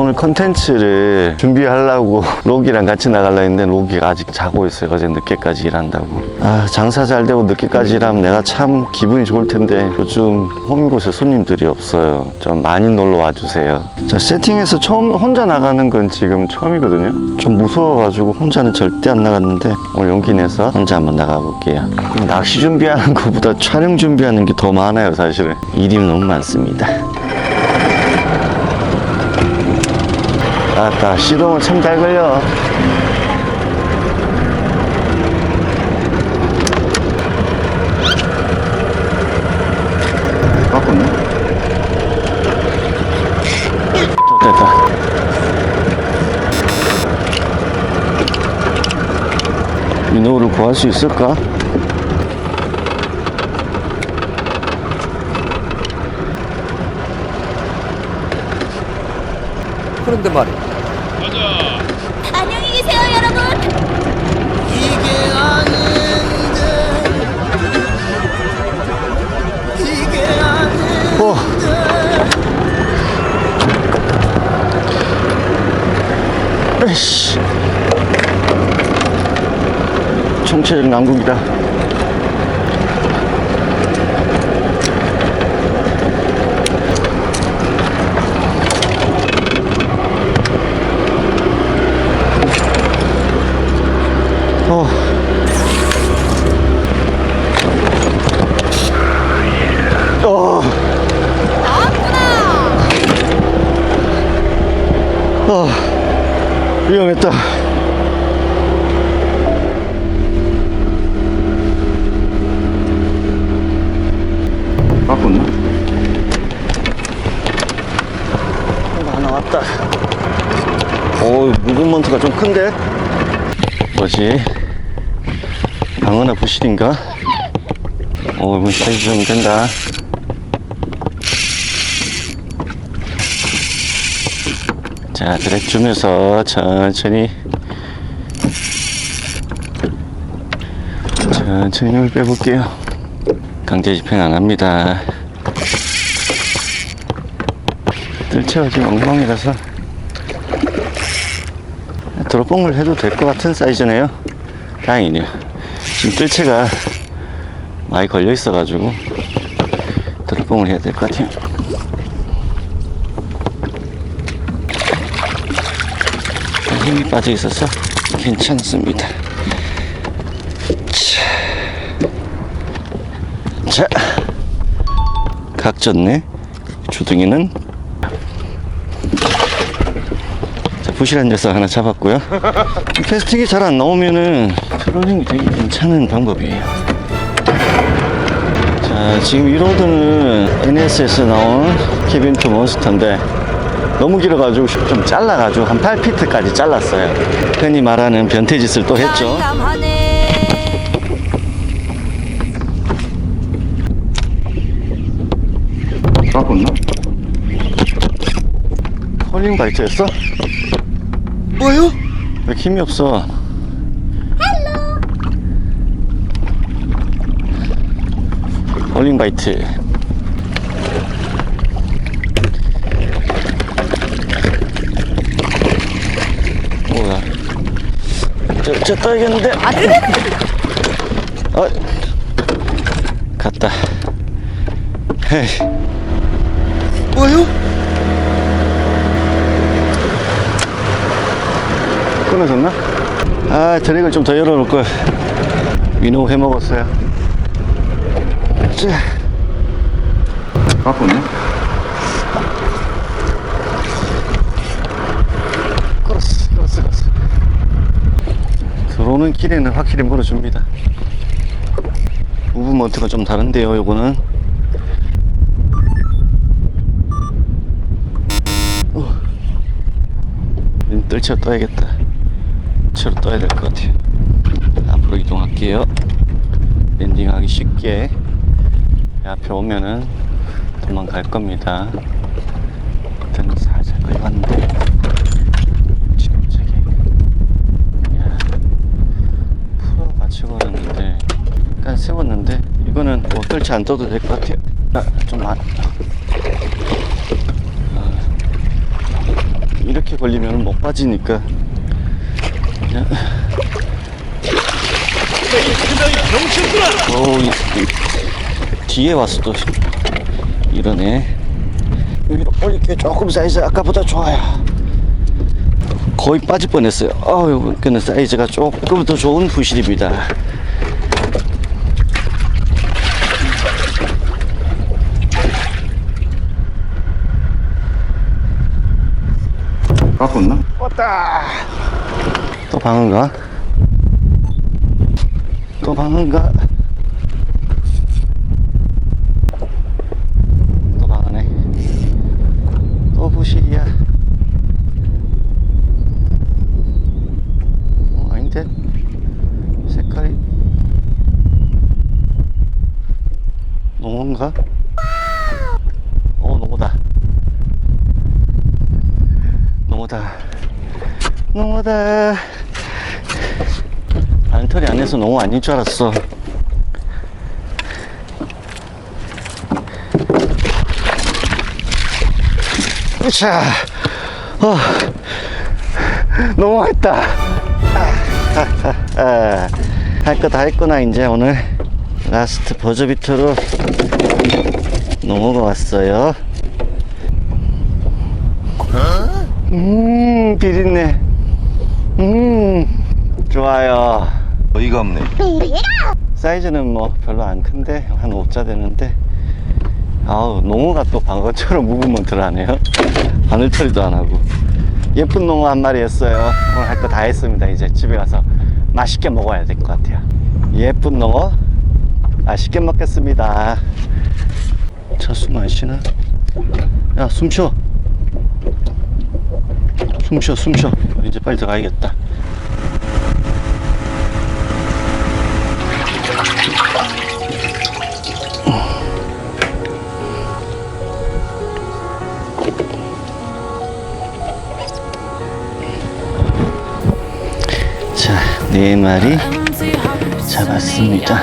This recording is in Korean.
오늘 컨텐츠를 준비하려고 로기랑 같이 나가려 했는데 로기가 아직 자고 있어요. 어제 늦게까지 일한다고. 아, 장사 잘 되고 늦게까지 일하면 내가 참 기분이 좋을 텐데 요즘 홈곳에 손님들이 없어요. 좀 많이 놀러 와주세요. 자, 세팅해서 처음 혼자 나가는 건 지금 처음이거든요. 좀 무서워가지고 혼자는 절대 안 나갔는데 오늘 용기 내서 혼자 한번 나가볼게요. 낚시 준비하는 것보다 촬영 준비하는 게 더 많아요, 사실은. 일이 너무 많습니다. 아따 시동은 참 잘 걸려 바꿨네 됐다 민호를 구할 수 있을까? 그런데 말이야. 총체적 난국이다. 어. 어. 어, 위험했다. 바꿨나? 하나 왔다. 오, 무브먼트가 좀 큰데? 뭐지? 방어나 부실인가? 오, 이건 사이즈 좀 된다. 자, 드랙 주면서 천천히 천천히 힘을 빼볼게요. 강제 집행 안 합니다. 뜰채가 지금 엉망이라서 드롭봉을 해도 될 것 같은 사이즈네요. 다행이네요. 지금 뜰채가 많이 걸려 있어 가지고 드롭봉을 해야 될 것 같아요. 힘이 빠져 있어서 괜찮습니다. 자, 자, 각졌네. 주둥이는 자, 부실한 녀석 하나 잡았고요. 캐스팅이 잘 안 나오면은 트롤링이 되게 괜찮은 방법이에요. 자, 지금 이 로드는 NS에서 나온 케빈 투 몬스터인데 너무 길어가지고 좀 잘라가지고 한 8피트까지 잘랐어요. 흔히 말하는 변태짓을 또 했죠. 바꿨나? 컬링 바이트였어? 뭐요? 왜 힘이 없어? 컬링 바이트. 뭐야? 저, 저 떠야겠는데? 어, 갔다. 헤이. 뭐요? 끊어졌나? 아, 드랙을 좀 더 열어놓을 걸. 위노 해 먹었어요. 자. 바꿨네? 끌었어, 끌었어, 끌었어. 들어오는 길에는 확실히 물어줍니다. 무브먼트가 좀 다른데요, 요거는. 어. 뜰채 떠야겠다. 채로 떠야 될 것 같아요. 앞으로 이동할게요. 랜딩하기 쉽게 앞에 오면은 도망갈 겁니다. 일단 살살 걸렸는데 지금 저기 야 프로 같이 걸었는데 약간 세웠는데 이거는 뭐 뜰채 안 떠도 될 것 같아요. 아, 좀 많. 이렇게 걸리면 못 빠지니까 그냥 어우, 이- 이- 뒤에 와서 또 이러네. 위로 올릴게 조금 사이즈 아까보다 좋아요. 거의 빠질 뻔했어요. 아유 근데 사이즈가 조금 더 좋은 부실입니다. 갖고 있나? 왔다 또 방은가? 또 방은가? 또 방은해 또 부실이야 어 아닌데? 색깔이 농어인가? 어 농어다 농어다 농어다. 안털이 안에서 농어 아닌 줄 알았어. 으쌰. 어, 농어 했다. 할거 다 했구나 이제 오늘. 라스트 버저비트로 농어가 왔어요. 음 비린내. 음 좋아요. 어이가 없네. 사이즈는 뭐 별로 안 큰데 한 5자 되는데 아우 농어가 또 방어처럼 무브먼트를 하네요. 바늘처리도 안 하고. 예쁜 농어 한 마리였어요. 오늘 할 거 다 했습니다. 이제 집에 가서 맛있게 먹어야 될 것 같아요. 예쁜 농어 맛있게 먹겠습니다. 저숨안 쉬나? 야 숨쉬어. 숨쉬어 숨쉬어. 이제 빨리 들어가야겠다 네 마리 잡았습니다.